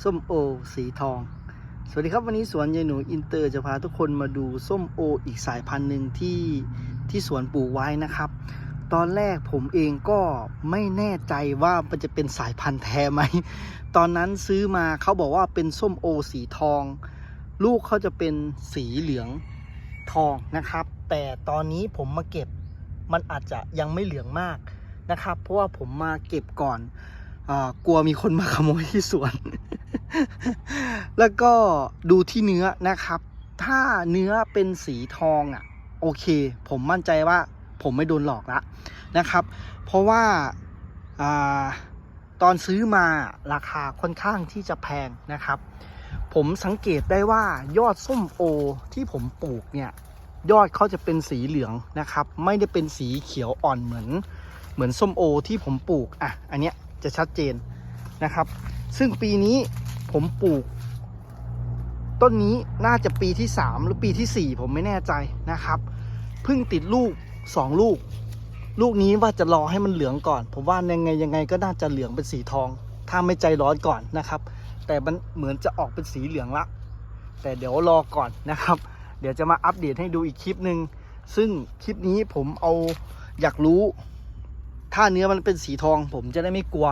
ส้มโอ สีทอง สวัสดีครับวันนี้สวนยายหนูอินเตอร์จะพาทุกคนมาดูส้มโอ อีกสายพันธุ์หนึ่งที่ที่สวนปลูกไว้นะครับ ตอนแรกผมเองก็ไม่แน่ใจว่ามันจะเป็นสายพันธุ์แท้ไหม ตอนนั้นซื้อมาเขาบอกว่าเป็นส้มโอ สีทอง ลูกเขาจะเป็นสีเหลืองทองนะครับ แต่ตอนนี้ผมมาเก็บมันอาจจะยังไม่เหลืองมากนะครับ เพราะว่าผมมาเก็บก่อนอกลัวมีคนมาขโมยที่สวน แล้วก็ดูที่เนื้อนะครับ ถ้าเนื้อเป็นสีทองอะ โอเค ผมมั่นใจว่าผมไม่โดนหลอกละนะครับ เพราะว่าอาตอนซื้อมาราคาค่อนข้างที่จะแพงนะครับ ผมสังเกตได้ว่ายอดส้มโอที่ผมปลูกเนี่ยยอดเขาจะเป็นสีเหลืองนะครับ ไม่ได้เป็นสีเขียวอ่อนเหมือน เหมือนส้มโอที่ผมปลูกอะอันเนี้ยจะชัดเจนนะครับ ซึ่งปีนี้ ผมปลูก ต้นนี้น่าจะปีที่3หรือปีทีสี่4ผมไม่แน่ใจนะครับเพิ่งติดลูก2ลูก ลูกนี้ว่าจะรอให้มันเหลืองก่อน ผมว่ายังไงยังไงก็น่าจะเหลืองเป็นสีทอง ถ้าไม่ใจร้อนก่อนนะครับ แต่มันเหมือนจะออกเป็นสีเหลืองละ แต่เดี๋ยวรอก่อนนะครับ เดี๋ยวจะมาอัปเดตให้ดูอีกคลิปหนึ่งซึ่งคลิปนี้ผมเอาอยากรู้ ถ้าเนื้อมันเป็นสีทอง ผมจะได้ไม่กลัว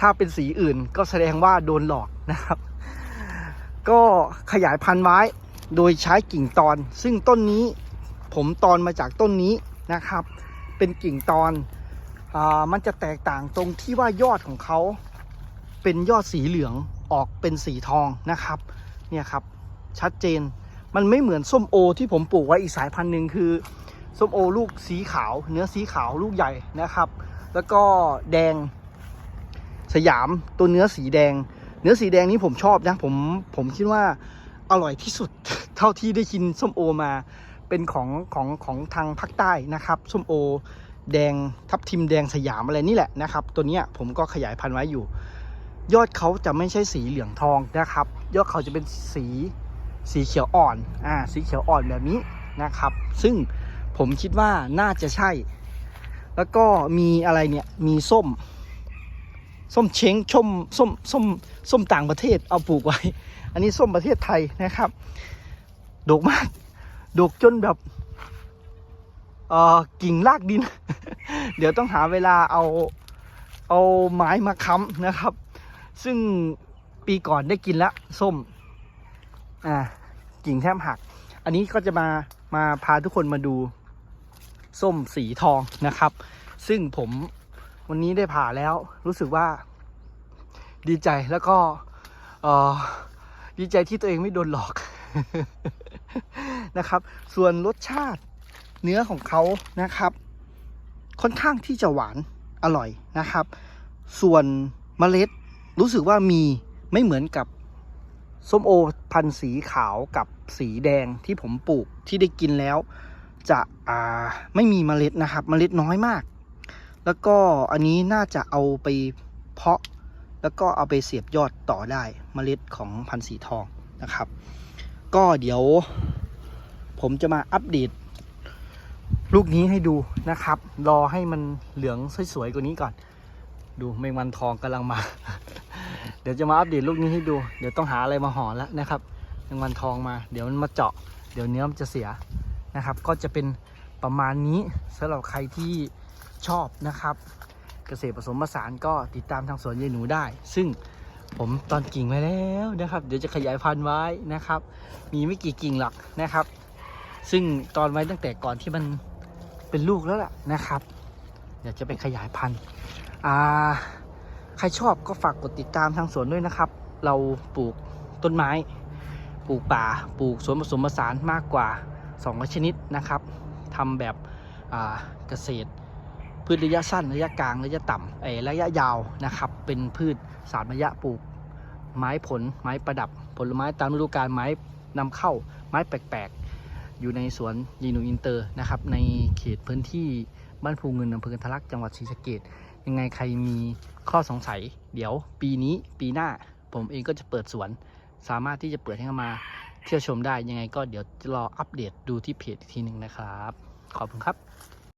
ถ้าเป็นสีอื่นก็แสดงว่าโดนหลอกนะครับ ก็ขยายพันธุ์ไว้โดยใช้กิ่งตอน ซึ่งต้นนี้ผมตอนมาจากต้นนี้นะครับ เป็นกิ่งตอนอมันจะแตกต่างตรงที่ว่ายอดของเขาเป็นยอดสีเหลืองออกเป็นสีทองนะครับ เนี่ยครับชัดเจนมันไม่เหมือนส้มโอที่ผมปลูกไว้อีกสายพันธุ์หนึ่งคือส้มโอลูกสีขาว เนื้อสีขาวลูกใหญ่นะครับ แล้วก็แดง สยามตัวเนื้อสีแดง เนื้อสีแดงนี้ผมชอบนะผมผมคิดว่าอร่อยที่สุดเท่าที่ได้กินส้มโอมาเป็นของของของทางภาคใต้นะครับส้มโอ แดงทับทิมแดงสยามอะไรนี่แหละนะครับ ตัวเนี้ยผมก็ขยายพันธุ์ไว้อยู่ ยอดเขาจะไม่ใช่สีเหลืองทองนะครับ ยอดเขาจะเป็นสีสีเขียวอ่อนอ่าสีเขียวอ่อนแบบนี้นะครับ ซึ่งผมคิดว่าน่าจะใช่ แล้วก็มีอะไรเนี่ยมีส้ม ส้มเช้งชมส้มส้มส้มต่างประเทศเอาปลูกไว้ อันนี้ส้มประเทศไทยนะครับ ดกมากดกจนแบบเออกิ่งลากดิน เดี๋ยวต้องหาเวลาเอาเอาไม้มาค้ำนะครับ ซึ่งปีก่อนได้กินละส้มอ่ากิ่งแทบหัก อันนี้ก็จะมามาพาทุกคนมาดูส้มสีทองนะครับ ซึ่งผม วันนี้ได้ผ่าแล้วรู้สึกว่าดีใจแล้วก็ดีใจที่ตัวเองไม่โดนหลอกนะครับ ส่วนรสชาติเนื้อของเขานะครับ ค่อนข้างที่จะหวานอร่อยนะครับ ส่วนเมล็ดรู้สึกว่ามีไม่เหมือนกับส้มโอพันสีขาวกับสีแดงที่ผมปลูกที่ได้กินแล้ว จะอ่าไม่มีเมล็ดนะครับ เมล็ดน้อยมาก แล้วก็อันนี้น่าจะเอาไปเพาะ แล้วก็เอาไปเสียบยอดต่อได้เมล็ดของพันธุ์สีทองนะครับ ก็เดี๋ยว ผมจะมาอัปเดต ลูกนี้ให้ดูนะครับ รอให้มันเหลืองสวยๆกว่านี้ก่อน ดูแมงวันทองกำลังมา เดี๋ยวจะมาอัปเดตลูกนี้ให้ดู เดี๋ยวต้องหาอะไรมาห่อแล้วนะครับแมงวันทองมา เดี๋ยวมันมาเจาะ เดี๋ยวเนื้อมันจะเสียนะครับ ก็จะเป็นประมาณนี้สำหรับใครที่ ชอบนะครับ เกษตรผสมผสานก็ติดตามทางสวนยายหนูได้ ซึ่งผมตอนกิ่งไว้แล้วนะครับ เดี๋ยวจะขยายพันธุ์ไว้นะครับ มีไม่กี่กิ่งหรอกนะครับ ซึ่งตอนไว้ตั้งแต่ก่อนที่มันเป็นลูกแล้วล่ะนะครับ เดี๋ยวจะไปขยายพันธุ์อ่าใครชอบก็ฝากกดติดตามทางสวนด้วยนะครับ เราปลูกต้นไม้ ปลูกป่า ปลูกสวนผสมผสานมากกว่า2ชนิดนะครับทำแบบเกษตร พืชระยะสั้นระยะกลางระยะต่ำเออระยะยาวนะครับ เป็นพืชสามระยะปลูก ไม้ผลไม้ประดับ ผลไม้ตามฤดูกาลไม้นำเข้าไม้แปลกๆ อยู่ในสวนยีนูอินเตอร์นะครับ ในเขตพื้นที่บ้านภูเงินอำเภอกันทะลักจังหวัดศรีสะเกดยังไงใครมีข้อสงสัย เดี๋ยวปีนี้ปีหน้าผมเองก็จะเปิดสวน สามารถที่จะเปิดให้เข้ามาเที่ยวชมได้ยังไงก็เดี๋ยวรออัปเดตดูที่เพจอีกทีหนึ่งนะครับ ขอบคุณครับ